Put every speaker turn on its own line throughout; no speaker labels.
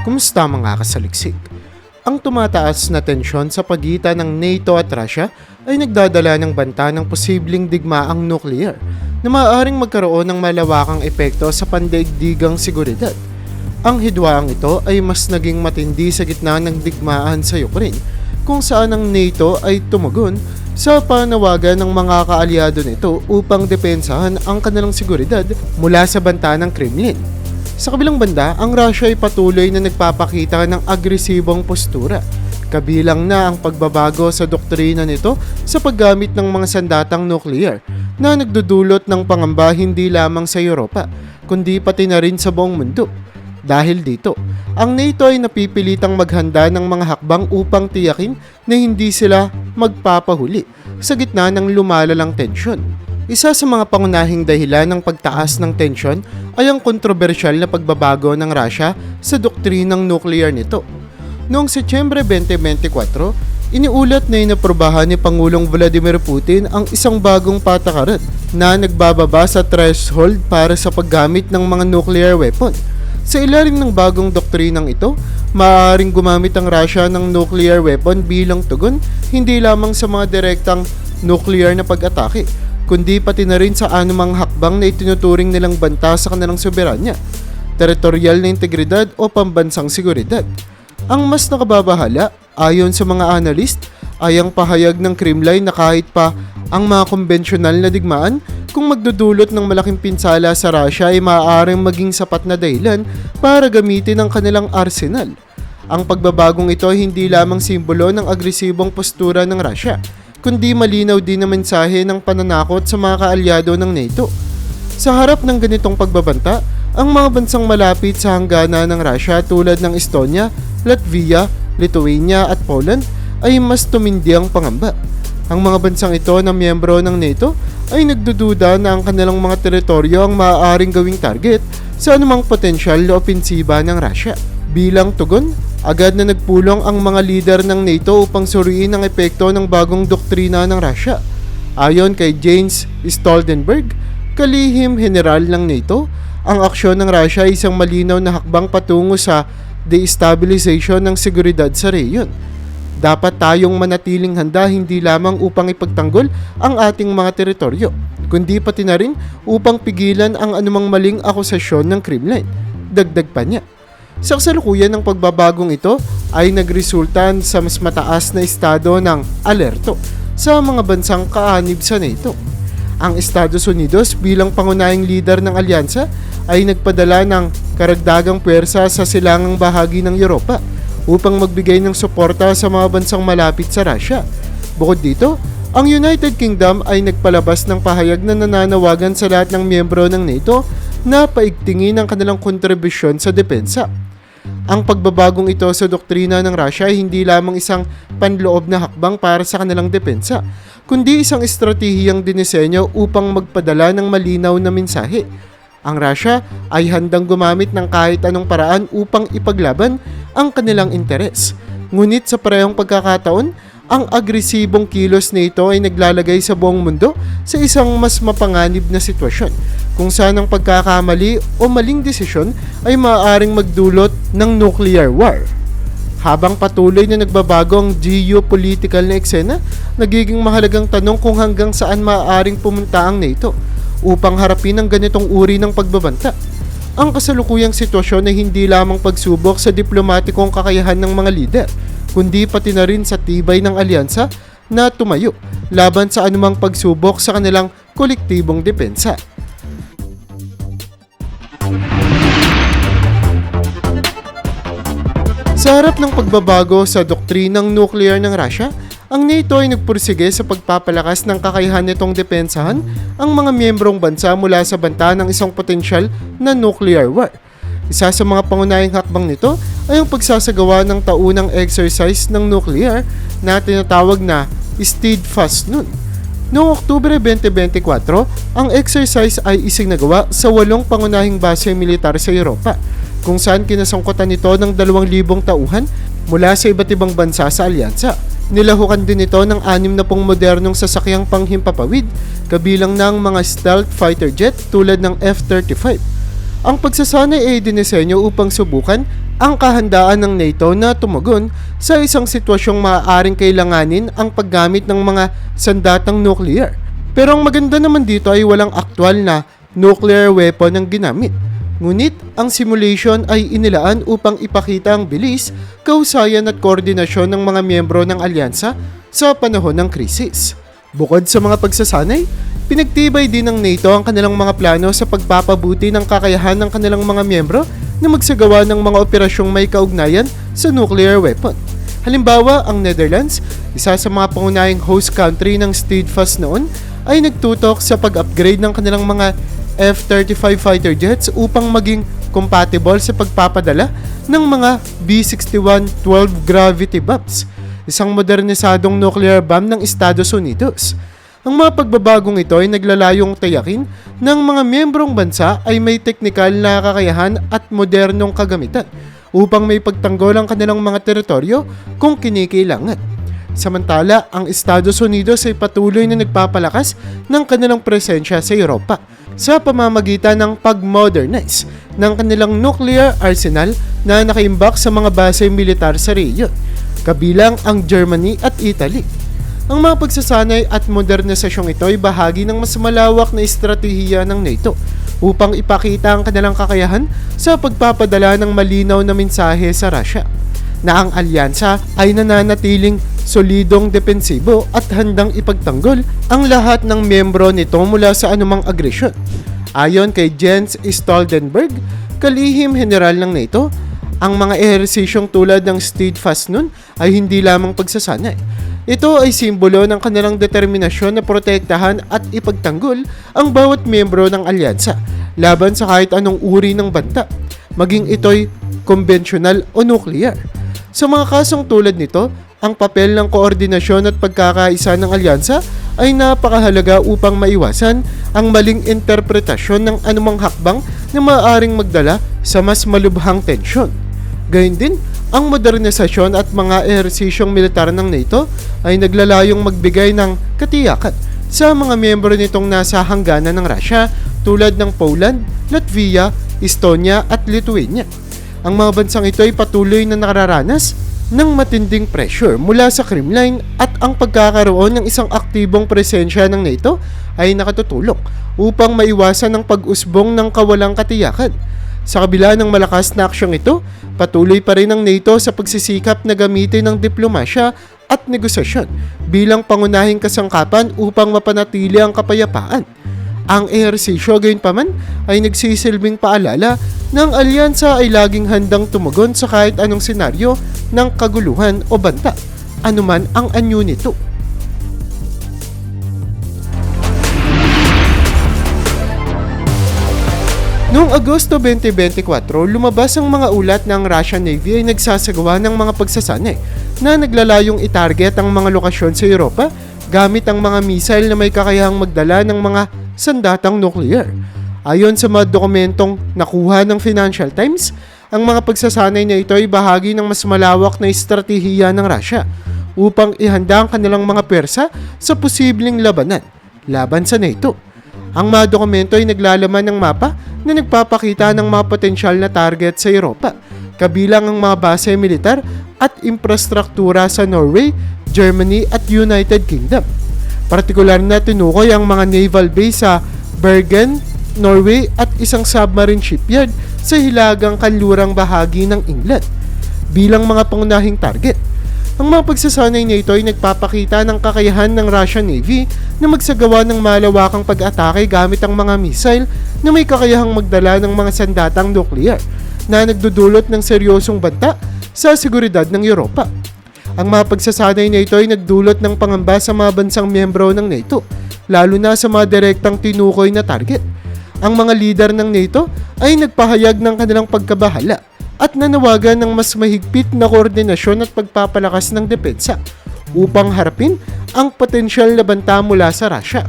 Kumusta mga kasaliksik? Ang tumataas na tensyon sa pagitan ng NATO at Russia ay nagdadala ng banta ng posibleng digmaang nuclear na maaaring magkaroon ng malawakang epekto sa pandaigdigang seguridad. Ang hidwaang ito ay mas naging matindi sa gitna ng digmaan sa Ukraine kung saan ang NATO ay tumugon sa panawagan ng mga kaalyado nito upang depensahan ang kanilang seguridad mula sa banta ng Kremlin. Sa kabilang banda, ang Russia ay patuloy na nagpapakita ng agresibong postura. Kabilang na ang pagbabago sa doktrina nito sa paggamit ng mga sandatang nuclear na nagdudulot ng pangamba hindi lamang sa Europa, kundi pati na rin sa buong mundo. Dahil dito, ang NATO ay napipilitang maghanda ng mga hakbang upang tiyakin na hindi sila magpapahuli sa gitna ng lumalalang tensyon. Isa sa mga pangunahing dahilan ng pagtaas ng tensyon ay ang kontrobersyal na pagbabago ng Russia sa doktrinang nuclear nito. Noong Setyembre 2024, iniulat na inaprobahan ni Pangulong Vladimir Putin ang isang bagong patakaran na nagbababa sa threshold para sa paggamit ng mga nuclear weapon. Sa ilalim ng bagong doktrinang ito, maaaring gumamit ang Russia ng nuclear weapon bilang tugon hindi lamang sa mga direktang nuclear na pag-atake, kundi pati na rin sa anumang hakbang na itinuturing nilang banta sa kanilang soberanya, teritorial na integridad o pambansang seguridad. Ang mas nakababahala, ayon sa mga analyst, ay ang pahayag ng Kremlin na kahit pa ang mga konbensyonal na digmaan kung magdudulot ng malaking pinsala sa Russia ay maaaring maging sapat na dahilan para gamitin ang kanilang arsenal. Ang pagbabagong ito ay hindi lamang simbolo ng agresibong postura ng Russia, kundi malinaw din na mensahe ng pananakot sa mga kaalyado ng NATO. Sa harap ng ganitong pagbabanta, ang mga bansang malapit sa hanggana ng Russia tulad ng Estonia, Latvia, Lithuania at Poland ay mas tumindi ang pangamba. Ang mga bansang ito na miyembro ng NATO ay nagdududa na ang kanilang mga teritoryo ang maaaring gawing target sa anumang potensyal na opensiba ng Russia. Bilang tugon, agad na nagpulong ang mga lider ng NATO upang suriin ang epekto ng bagong doktrina ng Russia. Ayon kay James Stoltenberg, kalihim general ng NATO, ang aksyon ng Russia ay isang malinaw na hakbang patungo sa destabilization ng seguridad sa rehiyon. Dapat tayong manatiling handa hindi lamang upang ipagtanggol ang ating mga teritoryo, kundi pati na rin upang pigilan ang anumang maling akusasyon ng Kremlin. Dagdag pa niya. Sa kasalukuyan ng pagbabagong ito ay nagresulta sa mas mataas na estado ng alerto sa mga bansang kaanib sa NATO. Ang Estados Unidos bilang pangunahing leader ng alyansa ay nagpadala ng karagdagang puwersa sa silangang bahagi ng Europa upang magbigay ng suporta sa mga bansang malapit sa Russia. Bukod dito, ang United Kingdom ay nagpalabas ng pahayag na nananawagan sa lahat ng miyembro ng NATO na paigtingin ang kanilang kontribusyon sa depensa. Ang pagbabagong ito sa doktrina ng Russia ay hindi lamang isang panloob na hakbang para sa kanilang depensa, kundi isang estratehiyang dinisenyo upang magpadala ng malinaw na mensahe. Ang Russia ay handang gumamit ng kahit anong paraan upang ipaglaban ang kanilang interes. Ngunit sa parehong pagkakataon, ang agresibong kilos nito ay naglalagay sa buong mundo sa isang mas mapanganib na sitwasyon kung saan ang pagkakamali o maling desisyon ay maaaring magdulot ng nuclear war. Habang patuloy na nagbabago ang geopolitical na eksena, nagiging mahalagang tanong kung hanggang saan maaaring pumunta ang NATO upang harapin ang ganitong uri ng pagbabanta. Ang kasalukuyang sitwasyon ay hindi lamang pagsubok sa diplomatikong kakayahan ng mga lider, kundi pati na rin sa tibay ng alyansa na tumayo laban sa anumang pagsubok sa kanilang kolektibong depensa. Sa harap ng pagbabago sa doktrinang nuclear ng Russia, ang NATO ay nagpursige sa pagpapalakas ng kakayahan nitong depensahan ang mga miyembrong bansa mula sa banta ng isang potensyal na nuclear war. Isa sa mga pangunahing hakbang nito ay ang pagsasagawa ng taunang exercise ng nuclear na tinatawag na Steadfast Noon. Noong Oktubre 2024, ang exercise ay isinagawa sa walong pangunahing base militar sa Europa, kung saan kinasangkutan nito ng 2,000 tauhan mula sa iba't ibang bansa sa alyansa. Nilahukan din ito ng anim na pong modernong sasakyang panghimpapawid, kabilang ng mga stealth fighter jet tulad ng F-35. Ang pagsasanay ay dinisenyo upang subukan ang kahandaan ng NATO na tumugon sa isang sitwasyong maaaring kailanganin ang paggamit ng mga sandatang nuclear. Pero ang maganda naman dito ay walang aktwal na nuclear weapon ang ginamit. Ngunit ang simulation ay inilaan upang ipakita ang bilis, kausayan at koordinasyon ng mga miyembro ng alyansa sa panahon ng krisis. Bukod sa mga pagsasanay, pinagtibay din ng NATO ang kanilang mga plano sa pagpapabuti ng kakayahan ng kanilang mga miyembro na magsagawa ng mga operasyong may kaugnayan sa nuclear weapon. Halimbawa, ang Netherlands, isa sa mga pangunahing host country ng Steadfast noon, ay nagtutok sa pag-upgrade ng kanilang mga F-35 fighter jets upang maging compatible sa pagpapadala ng mga B-61 12 Gravity bombs, isang modernisadong nuclear bomb ng Estados Unidos. Ang mga pagbabagong ito ay naglalayong tayakin ng mga miyembrong bansa ay may teknikal na kakayahan at modernong kagamitan upang may pagtanggol ang kanilang mga teritoryo kung kinikailangan. Samantala, ang Estados Unidos ay patuloy na nagpapalakas ng kanilang presensya sa Europa sa pamamagitan ng pag-modernize ng kanilang nuclear arsenal na nakaimbak sa mga base militar sa rehiyon, kabilang ang Germany at Italy. Ang mga pagsasanay at modernisasyong ito ay bahagi ng mas malawak na estratehiya ng NATO upang ipakita ang kanilang kakayahan sa pagpapadala ng malinaw na mensahe sa Russia na ang alyansa ay nananatiling solidong depensibo at handang ipagtanggol ang lahat ng miyembro nito mula sa anumang agresyon. Ayon kay Jens Stoltenberg, kalihim general ng NATO, ang mga ehersisyong tulad ng Steadfast nun ay hindi lamang pagsasanay. Ito ay simbolo ng kanilang determinasyon na protektahan at ipagtanggol ang bawat miyembro ng alyansa laban sa kahit anong uri ng banta, maging ito'y konbensyonal o nuclear. Sa mga kasong tulad nito, ang papel ng koordinasyon at pagkakaisa ng alyansa ay napakahalaga upang maiwasan ang maling interpretasyon ng anumang hakbang na maaaring magdala sa mas malubhang tensyon. Gayun din, ang modernisasyon at mga ehersisyong militar ng NATO ay naglalayong magbigay ng katiyakan sa mga miyembro nitong nasa hangganan ng Russia tulad ng Poland, Latvia, Estonia at Lithuania. Ang mga bansang ito ay patuloy na nakararanas ng matinding pressure mula sa Kremlin at ang pagkakaroon ng isang aktibong presensya ng NATO ay nakatutulong upang maiwasan ang pag-usbong ng kawalang katiyakan. Sa kabila ng malakas na aksyong ito, patuloy pa rin ang NATO sa pagsisikap na gamitin ng diplomasya at negosasyon bilang pangunahing kasangkapan upang mapanatili ang kapayapaan. Ang ehersisyo gayon pa man ay nagsisilbing paalala ng alyansa ay laging handang tumugon sa kahit anong senaryo ng kaguluhan o banta, anuman ang anyo nito. Noong Agosto 2024, lumabas ang mga ulat ng Russian Navy ay nagsasagawa ng mga pagsasanay na naglalayong itarget ang mga lokasyon sa Europa gamit ang mga missile na may kakayahang magdala ng mga sandatang nuclear. Ayon sa mga dokumentong nakuha ng Financial Times, ang mga pagsasanay na ito ay bahagi ng mas malawak na estratehiya ng Russia upang ihanda ang kanilang mga pwersa sa posibleng labanan laban sa NATO. Ang mga dokumento ay naglalaman ng mapa na nagpapakita ng mga potensyal na target sa Europa, kabilang ang mga base militar at infrastruktura sa Norway, Germany at United Kingdom. Partikular na tinukoy ang mga naval base sa Bergen, Norway at isang submarine shipyard sa hilagang kanlurang bahagi ng England bilang mga pangunahing target. Ang mga pagsasanay na ito ay nagpapakita ng kakayahan ng Russian Navy na magsagawa ng malawakang pag-atake gamit ang mga missile na may kakayahang magdala ng mga sandatang nuclear na nagdudulot ng seryosong banta sa seguridad ng Europa. Ang mga pagsasanay na ito ay nagdulot ng pangamba sa mga bansang miyembro ng NATO, lalo na sa mga direktang tinukoy na target. Ang mga lider ng NATO ay nagpahayag ng kanilang pagkabahala at nanawagan ng mas mahigpit na koordinasyon at pagpapalakas ng depensa upang harapin ang potensyal na banta mula sa Russia.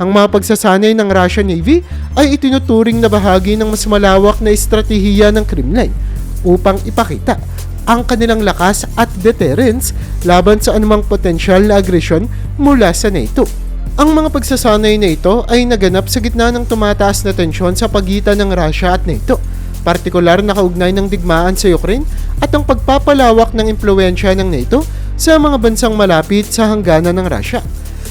Ang mga pagsasanay ng Russian Navy ay itinuturing na bahagi ng mas malawak na estratehiya ng Kremlin upang ipakita ang kanilang lakas at deterrence laban sa anumang potensyal na agresyon mula sa NATO. Ang mga pagsasanay na ito ay naganap sa gitna ng tumataas na tensyon sa pagitan ng Russia at NATO partikular na kaugnay ng digmaan sa Ukraine at ang pagpapalawak ng impluensya ng NATO sa mga bansang malapit sa hangganan ng Russia.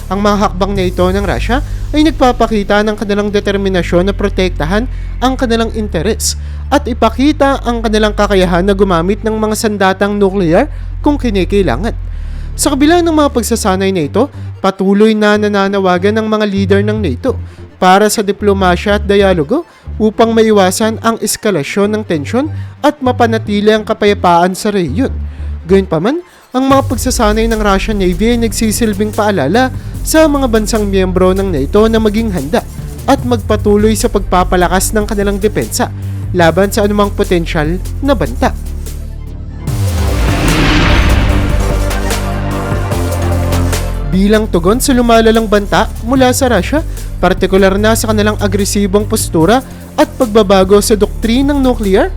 Ang mga hakbang na ito ng Russia ay nagpapakita ng kanilang determinasyon na protektahan ang kanilang interes at ipakita ang kanilang kakayahan na gumamit ng mga sandatang nuclear kung kinikailangan. Sa kabila ng mga pagsasanay na ito, patuloy na nananawagan ng mga leader ng NATO para sa diplomasya at dialogo upang maiwasan ang eskalasyon ng tensyon at mapanatili ang kapayapaan sa rehiyon. Gayunpaman, ang mga pagsasanay ng Russian Navy ay nagsisilbing paalala sa mga bansang miyembro ng NATO na maging handa at magpatuloy sa pagpapalakas ng kanilang depensa laban sa anumang potensyal na banta. Bilang tugon sa lumalalang banta mula sa Russia, partikular na sa kanilang agresibong postura at pagbabago sa doktrinang nuclear,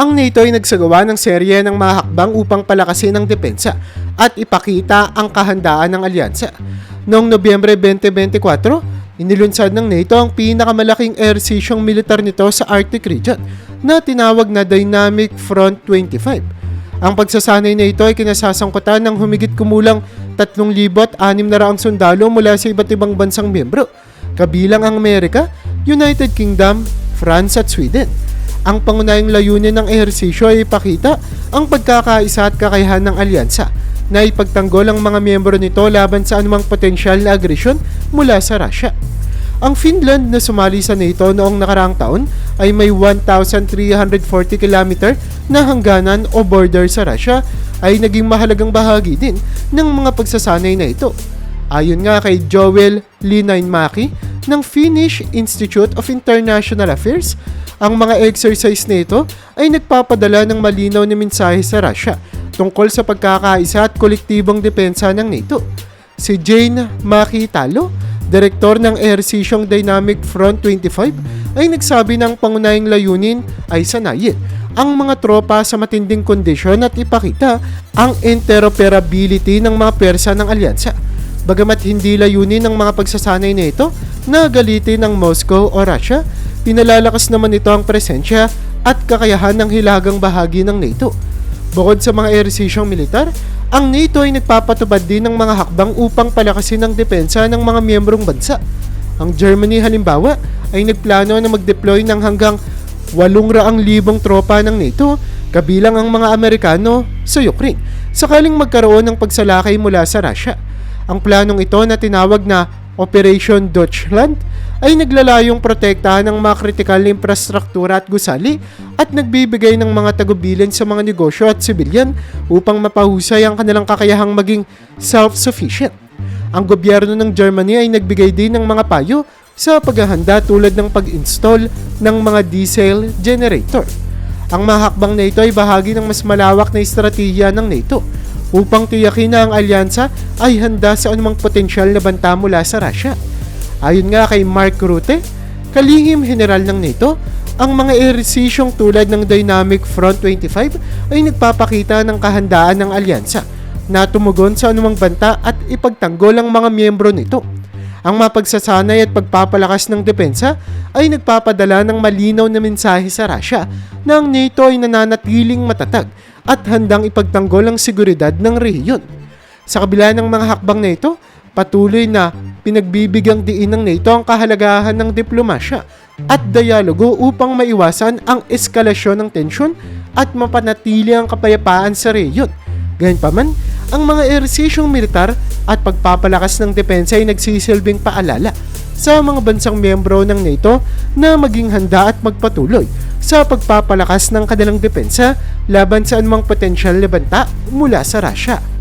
ang NATO ay nagsagawa ng serye ng mga hakbang upang palakasin ang depensa at ipakita ang kahandaan ng alyansa. Noong Nobyembre 2024, inilunsad ng NATO ang pinakamalaking air seasyong militar nito sa Arctic region na tinawag na Dynamic Front 25. Ang pagsasanay na ito ay kinasasangkutan ng humigit kumulang 3,600 sundalo mula sa iba't ibang bansang miyembro, kabilang ang Amerika, United Kingdom, France at Sweden. Ang pangunahing layunin ng ehersisyo ay ipakita ang pagkakaisa at kakayahan ng alyansa na ipagtanggol ang mga miyembro nito laban sa anumang potensyal na agresyon mula sa Russia. Ang Finland na sumali sa NATO noong nakaraang taon ay may 1,340 km na hangganan o border sa Russia ay naging mahalagang bahagi din ng mga pagsasanay na ito. Ayon nga kay Joel Linainmaki ng Finnish Institute of International Affairs, ang mga exercise na ito ay nagpapadala ng malinaw na mensahe sa Russia tungkol sa pagkakaisa at kolektibong depensa ng NATO. Si Jane Makitalo, direktor ng ehersisyong Dynamic Front 25, ay nagsabi ng pangunahing layunin ay sanayin ang mga tropa sa matinding kondisyon at ipakita ang interoperability ng mga persa ng alyansa. Bagamat hindi layunin ng mga pagsasanay na ito na galitin ng Moscow o Russia, pinalalakas naman ito ang presensya at kakayahan ng hilagang bahagi ng NATO. Bukod sa mga ehersisyong militar, ang NATO ay nagpapatupad din ng mga hakbang upang palakasin ang depensa ng mga miyembrong bansa. Ang Germany halimbawa ay nagplano na mag-deploy ng hanggang 800,000 tropa ng NATO kabilang ang mga Amerikano sa Ukraine sakaling magkaroon ng pagsalakay mula sa Russia. Ang planong ito na tinawag na Operation Deutschland ay naglalayong protektahan ng mga kritikal na infrastruktura at gusali at nagbibigay ng mga tagubilin sa mga negosyo at sibilyan upang mapahusay ang kanilang kakayahang maging self-sufficient. Ang gobyerno ng Germany ay nagbigay din ng mga payo sa paghahanda tulad ng pag-install ng mga diesel generator. Ang mahakbang na ito ay bahagi ng mas malawak na estratehiya ng NATO upang tiyakin na ang alyansa ay handa sa anumang potensyal na banta mula sa Russia. Ayon nga kay Mark Rutte, kalihim general ng NATO, ang mga ehersisyong tulad ng Dynamic Front 25 ay nagpapakita ng kahandaan ng alyansa na tumugon sa anumang banta at ipagtanggol ang mga miyembro nito. Ang mapagsasanay at pagpapalakas ng depensa ay nagpapadala ng malinaw na mensahe sa Russia na ang NATO ay nananatiling matatag at handang ipagtanggol ang seguridad ng rehiyon. Sa kabila ng mga hakbang na ito, patuloy na pinagbibigyang diin ng NATO ang kahalagahan ng diplomasya at dialogo upang maiwasan ang eskalasyon ng tensyon at mapanatili ang kapayapaan sa rehiyon. Gayunpaman, ang mga ehersisyong militar at pagpapalakas ng depensa ay nagsisilbing paalala sa mga bansang miyembro ng NATO na maging handa at magpatuloy sa pagpapalakas ng kanilang depensa laban sa anumang potensyal na banta mula sa Russia.